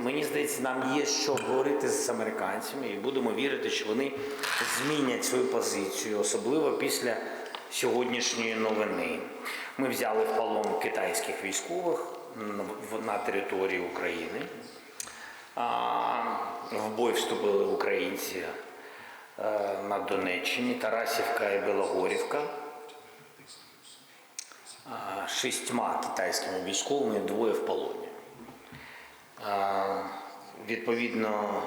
мені здається, нам є що говорити з американцями, і будемо вірити, що вони змінять свою позицію, особливо після сьогоднішньої новини. Ми взяли в полон китайських військових на території України. В бой вступили українці е, на Донеччині, Тарасівка і Білогорівка. Шістьма китайськими військовими, двоє в полоні. Відповідно,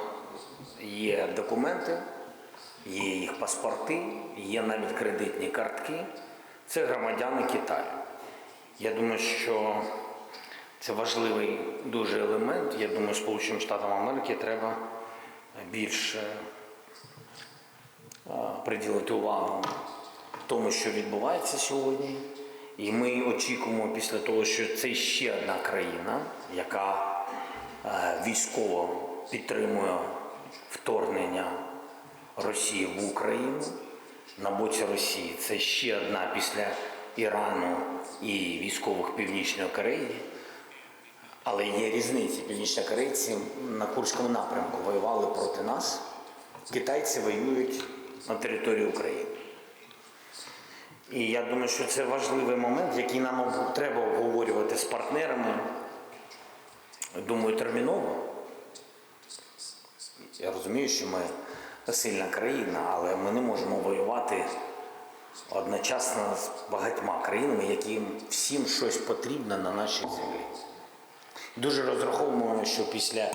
є документи, є їх паспорти, є навіть кредитні картки. Це громадяни Китаю. Я думаю, що це важливий дуже елемент. Я думаю, Сполученим Штатам Америки треба більше приділити увагу тому, що відбувається сьогодні. І ми очікуємо після того, що це ще одна країна, яка військово підтримує вторгнення Росії в Україну на боці Росії. Це ще одна після Ірану і військових Північної Кореї. Але є різниці. Північнокорейці на Курському напрямку воювали проти нас. Китайці воюють на території України. І я думаю, що це важливий момент, який нам треба обговорювати з партнерами. Думаю, терміново. Я розумію, що ми сильна країна, але ми не можемо воювати одночасно з багатьма країнами, яким всім щось потрібно на нашій землі. Дуже розраховуємо, що після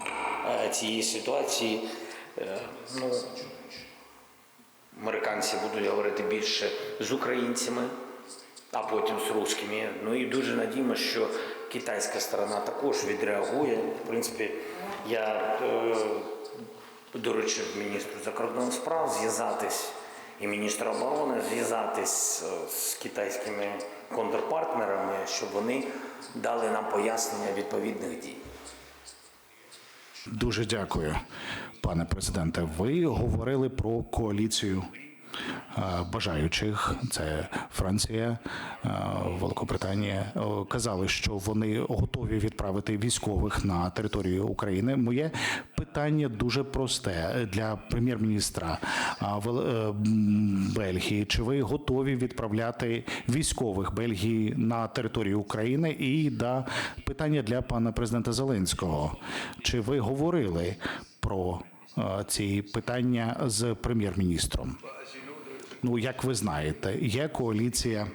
е, цієї ситуації е, ну, американці будуть говорити більше з українцями, а потім з русскими. Ну і дуже надіємося, що китайська сторона також відреагує. В принципі, я е, доручив міністру закордонних справ зв'язатись і міністру оборони зв'язатись е, з китайськими контрпартнерами, щоб вони дали нам пояснення відповідних дій. Дуже дякую, пане президенте. Ви говорили про коаліцію бажаючих. Це Франція, Великобританія. Е, Казали, що вони готові відправити військових на територію України. Моє питання дуже просте для прем'єр-міністра е, Бельгії. Чи ви готові відправляти військових Бельгії на територію України? І да, питання для пана президента Зеленського. Чи ви говорили про ці питання з прем'єр-міністром? Ну, як ви знаєте, є коаліція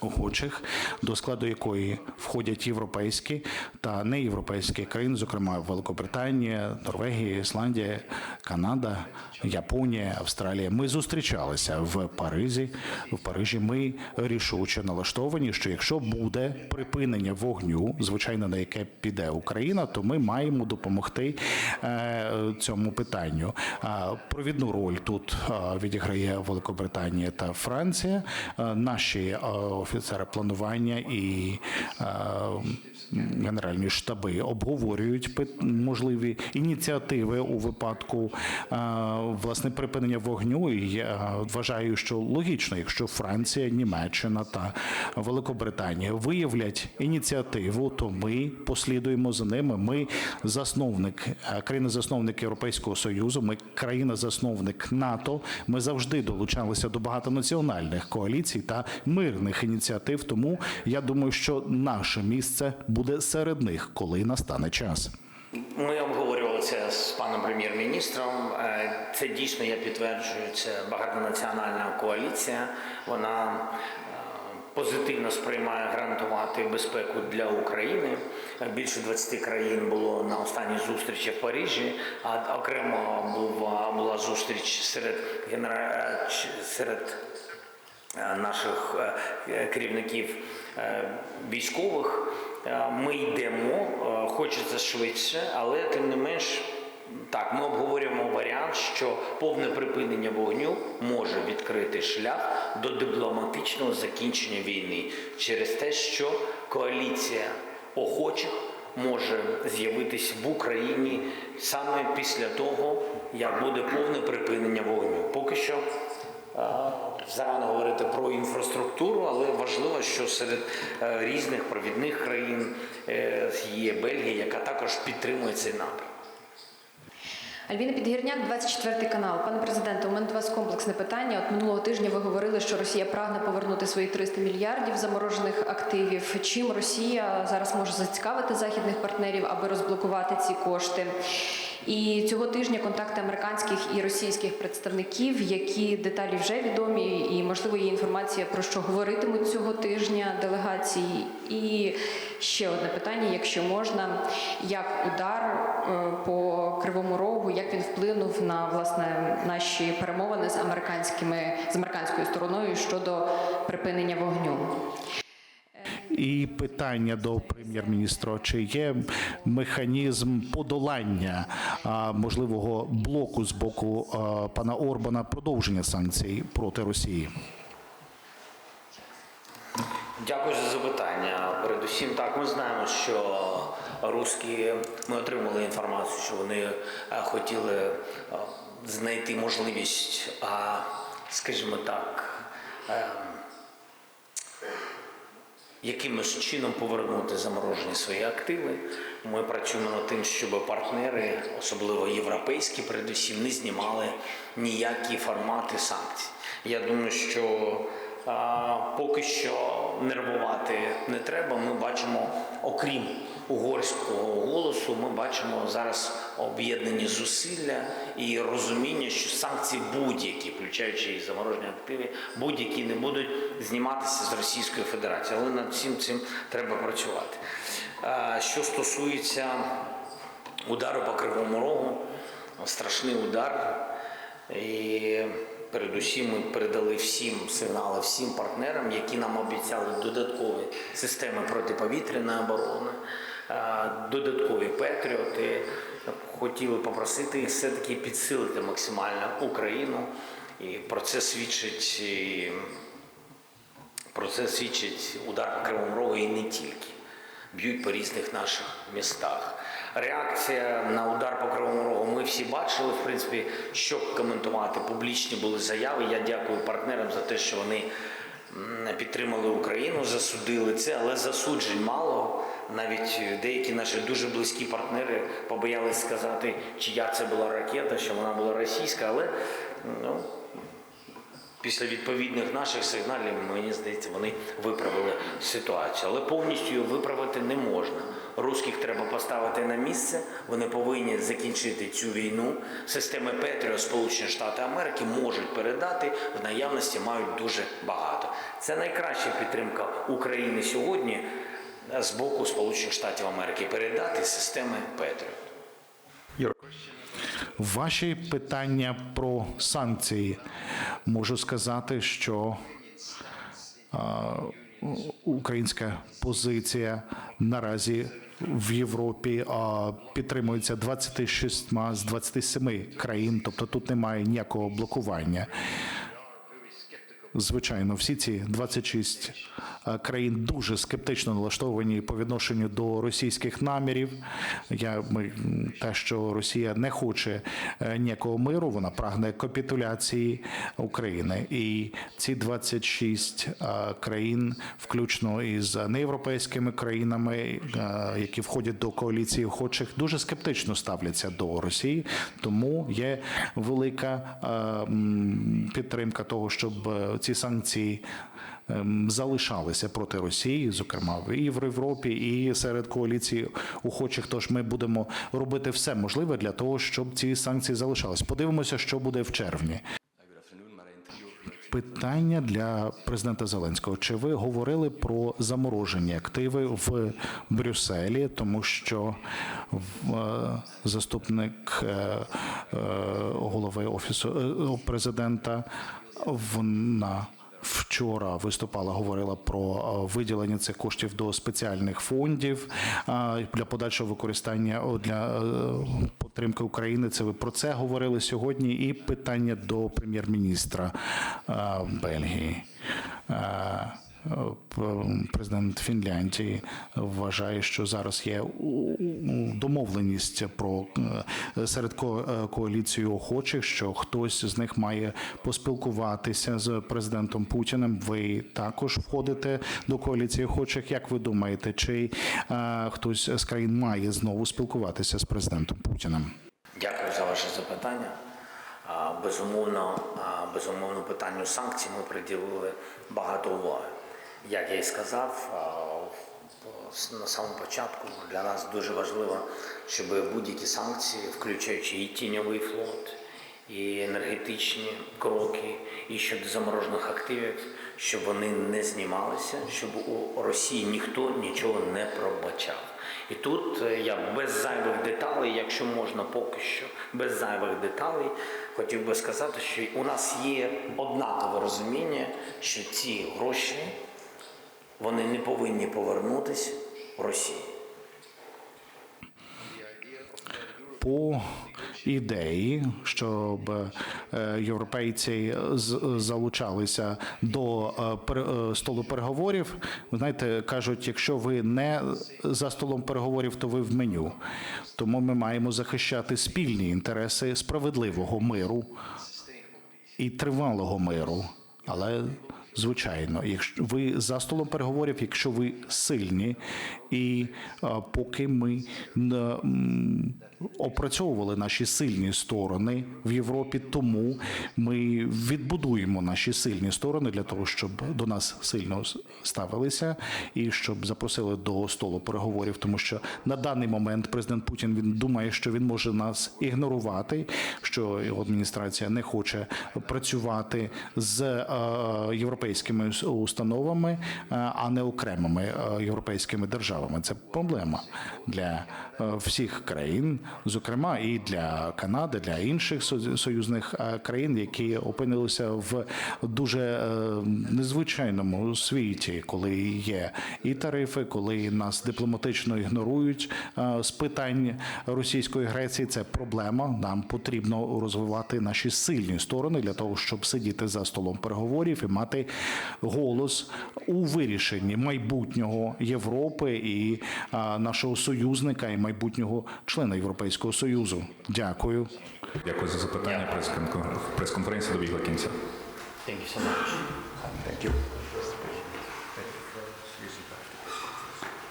охочих, до складу якої входять європейські та неєвропейські країни, зокрема Великобританія, Норвегія, Ісландія, Канада, Японія, Австралія. Ми зустрічалися в Парижі. В Парижі ми рішуче налаштовані, що якщо буде припинення вогню, звичайно, на яке піде Україна, то ми маємо допомогти е, цьому питанню. Провідну роль тут е, відіграє Великобританія та Франція. Е, Наші офіцери планування і е, генеральні штаби обговорюють можливі ініціативи у випадку е, власне припинення вогню. І я вважаю, що логічно, якщо Франція, Німеччина та Великобританія виявлять ініціативу, то ми послідуємо за ними. Ми засновник е, країна-засновник Європейського союзу. Ми країна-засновник НАТО. Ми завжди долучалися до багатонаціональних коаліцій та мирних ініціатив. Тому я думаю, що наше місце буде серед них, коли настане час. Ми обговорювали це з паном прем'єр-міністром. Е, Це дійсно я підтверджую. Це багатонаціональна коаліція. Вона е, позитивно сприймає гарантувати безпеку для України. Е, Більше 20 країн було на останній зустрічі в Парижі, а окремо була, була зустріч серед генера... серед наших е, керівників е, військових. Е, Ми йдемо, е, хочеться швидше, але тим не менш. Так, ми обговорюємо варіант, що повне припинення вогню може відкрити шлях до дипломатичного закінчення війни через те, що коаліція охочих може з'явитись в Україні саме після того, як буде повне припинення вогню. Поки що Зарано говорити про інфраструктуру, але важливо, що серед е, різних провідних країн е, є Бельгія, яка також підтримує цей напрям. Альбіна Підгірняк, 24 канал. Пане президенте, у мене до вас комплексне питання. От минулого тижня ви говорили, що Росія прагне повернути свої 300 мільярдів заморожених активів. Чим Росія зараз може зацікавити західних партнерів, аби розблокувати ці кошти? І цього тижня контакти американських і російських представників, які деталі вже відомі, і можливо є інформація про що говоритимуть цього тижня делегації. І ще одне питання, якщо можна, як удар е, по кривому рогу, як він вплинув на власне наші перемовини з американськими з американською стороною щодо припинення вогню? І питання до прем'єр-міністра: чи є механізм подолання можливого блоку з боку пана Орбана продовження санкцій проти Росії? Дякую за запитання. Передусім, так ми знаємо, що русські ми отримали інформацію, що вони е, хотіли е, знайти можливість, скажімо так, е, якимось чином повернути заморожені свої активи. Ми працюємо над тим, щоб партнери, особливо європейські, передусім, не знімали ніякі формати санкцій. Я думаю, що поки що нервувати не треба. Ми бачимо, окрім угорського голосу, ми бачимо зараз об'єднані зусилля і розуміння, що санкції будь-які, включаючи і заморожені активи, будь-які не будуть зніматися з Російської Федерації. Але над всім цим треба працювати. Що стосується удару по кривому рогу, страшний удар. І передусім ми передали всім сигнали, всім партнерам, які нам обіцяли додаткові системи протиповітряної оборони, е, додаткові патріоти. Хотіли попросити їх все-таки підсилити максимально Україну. І про це свідчить про це свідчить удар по Кривому Рогу і не тільки. Б'ють по різних наших містах. Реакція на удар по Кривому Рогу ми всі бачили. В принципі, що коментувати. Публічні були заяви. Я дякую партнерам за те, що вони підтримали Україну, засудили це, але засуджень мало. Навіть деякі наші дуже близькі партнери побоялись сказати, чия це була ракета, що вона була російська, але ну, Після відповідних наших сигналів, мені здається, вони виправили ситуацію. Але повністю її виправити не можна. Русських треба поставити на місце. Вони повинні закінчити цю війну. Системи Петріо Сполучені Штати Америки можуть передати в наявності мають дуже багато. Це найкраща підтримка України сьогодні з боку Сполучених Штатів Америки передати системи Петріо. Ваші питання про санкції можу сказати, що а, українська позиція наразі в Європі підтримується 26 з 27 країн, тобто тут немає ніякого блокування. Звичайно, всі ці 26 е, країн дуже скептично налаштовані по відношенню до російських намірів. Я ми те, що Росія не хоче е, ніякого миру, вона прагне капітуляції України. І ці 26 е, країн, включно із неєвропейськими країнами, які входять до коаліції охочих, дуже скептично ставляться до Росії. Тому є велика підтримка того, щоб ці санкції ем, залишалися проти Росії, зокрема і в Європі, і серед коаліції охочих. Тож ми будемо робити все можливе для того, щоб ці санкції залишались. Подивимося, що буде в червні. Питання для президента Зеленського. Чи ви говорили про заморожені активи в Брюсселі, тому що е, заступник е, е, голови офісу президента вона вчора виступала, говорила про е, виділення цих коштів до спеціальних фондів е, для подальшого використання для е, підтримки України. Це ви про це говорили сьогодні. І питання до прем'єр-міністра Бельгії. Е, президент Фінляндії вважає, що зараз є домовленість про е, серед е, коаліції охочих, що хтось з них має поспілкуватися з президентом Путіним. Ви також входите до коаліції охочих. Як ви думаєте, чи хтось з країн має знову спілкуватися з президентом Путіним? Дякую за ваше запитання. Безумовно, безумовно, питанню санкцій ми приділили багато уваги. Як я і сказав, на самому початку для нас дуже важливо, щоб будь-які санкції, включаючи і тіньовий флот, і енергетичні кроки, і щодо заморожених активів, щоб вони не знімалися, щоб у Росії ніхто нічого не пробачав. І тут е, я без зайвих деталей, якщо можна поки що, без зайвих деталей, хотів би сказати, що у нас є однакове розуміння, що ці гроші вони не повинні повернутися в Росію. по ідеї, щоб е, європейці залучалися до е, е, столу переговорів. Ви знаєте, кажуть, якщо ви не за столом переговорів, то ви в меню. Тому ми маємо захищати спільні інтереси справедливого миру і тривалого миру. Але звичайно, якщо ви за столом переговорів, якщо ви сильні, і поки ми опрацьовували наші сильні сторони в Європі, тому ми відбудуємо наші сильні сторони для того, щоб до нас сильно ставилися і щоб запросили до столу переговорів, тому що на даний момент президент Путін він думає, що він може нас ігнорувати, що його адміністрація не хоче працювати з е, європейськими установами, е, а не окремими е, європейськими державами. Це проблема для всіх країн, зокрема і для Канади, для інших со- союзних е, країн, які опинилися в дуже е, незвичайному світі, коли є і тарифи, коли нас дипломатично ігнорують е, з питань російської агресії. Це проблема. Нам потрібно розвивати наші сильні сторони для того, щоб сидіти за столом переговорів і мати голос у вирішенні майбутнього Європи і нашого союзника, і майбутнього члена Європейського союзу. Дякую. Дякую за запитання. Прес-конференція добігла кінця. Thank you so much. Thank you.